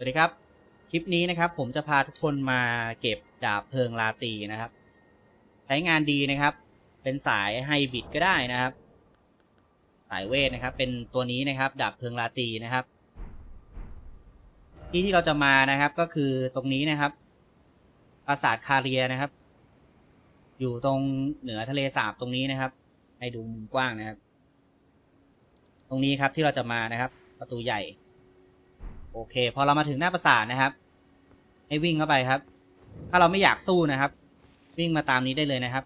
สวัสดีครับ คลิปนี้นะครับ ผมจะพาทุกคนมาเก็บดาบเพลิงลาตีนะครับ ใช้งานดีนะครับ เป็นสายไฮบิดก็ได้นะครับ สายเวทนะครับ เป็นตัวนี้นะครับ ดาบเพลิงลาตีนะครับ ที่ที่เราจะมานะครับก็คือตรงนี้นะครับ ปราสาทคาเรียนะครับ อยู่ตรงเหนือทะเลสาบตรงนี้นะครับ ให้ดูมุมกว้างนะครับ ตรงนี้ครับที่เราจะมานะครับ ประตูใหญ่ โอเค พอเรามาถึงหน้าปราสาทนะครับ ให้วิ่งเข้าไปครับ ถ้าเราไม่อยากสู้นะครับ วิ่งมาตามนี้ได้เลยนะครับ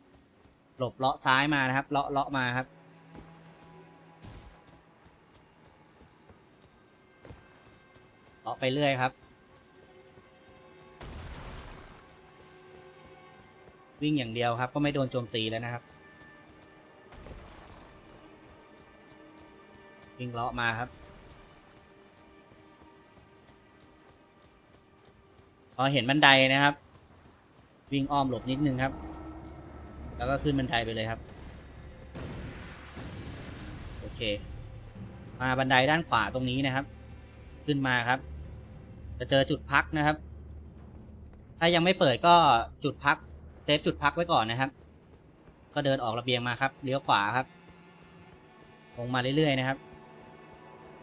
หลบเลาะซ้ายมานะครับ เลาะเลาะมาครับ เลาะไปเรื่อยครับ วิ่งอย่างเดียวครับ ก็ไม่โดนโจมตีแล้วนะครับ วิ่งเลาะมาครับ พอเห็นบันไดนะครับ วิ่งอ้อมหลบนิดนึงครับ แล้วก็ขึ้นบันไดไปเลยครับ โอเค มาบันไดด้านขวาตรงนี้นะครับ ขึ้นมาครับ จะเจอจุดพักนะครับ ถ้ายังไม่เปิดก็จุดพักเซฟจุดพักไว้ก่อนนะครับ ก็เดินออกระเบียงมาครับเลี้ยวขวาครับลงมาเรื่อยๆนะครับ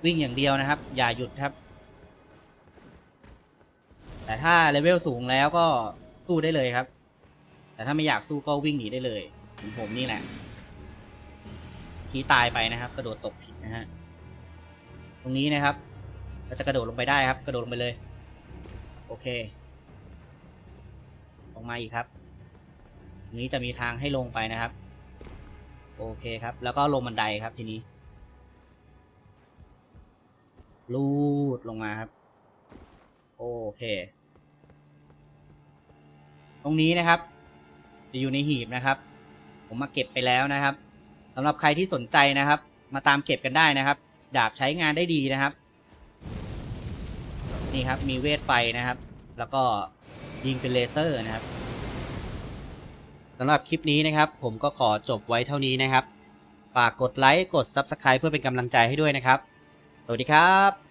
วิ่งอย่างเดียวนะครับ อย่าหยุดครับ แต่ถ้าเลเวลสูงแล้วก็สู้ได้เลยครับ แต่ถ้าไม่อยากสู้ก็วิ่งหนีได้เลยเหมือนผมนี่แหละทีตายไปนะครับ กระโดดตกผิดนะฮะตรงนี้นะครับเราจะกระโดดลงไปได้ครับ กระโดดลงไปเลย โอเค ลงมาอีกครับตรงนี้จะมีทางให้ลงไปนะครับ โอเคครับ แล้วก็ลงบันไดครับทีนี้ลูดลงมาครับ โอเค ตรงนี้นะครับ จะอยู่ในหีบนะครับ ผมมาเก็บไปแล้วนะครับสำหรับใครที่สนใจนะครับ มาตามเก็บกันได้นะครับ ดาบใช้งานได้ดีนะครับ นี่ครับ มีเวทไฟนะครับ แล้วก็ยิงเป็นเลเซอร์นะครับสำหรับคลิปนี้นะครับ ผมก็ขอจบไว้เท่านี้นะครับฝากกดไลค์กด Subscribe เพื่อเป็นกำลังใจให้ด้วยนะครับ สวัสดีครับ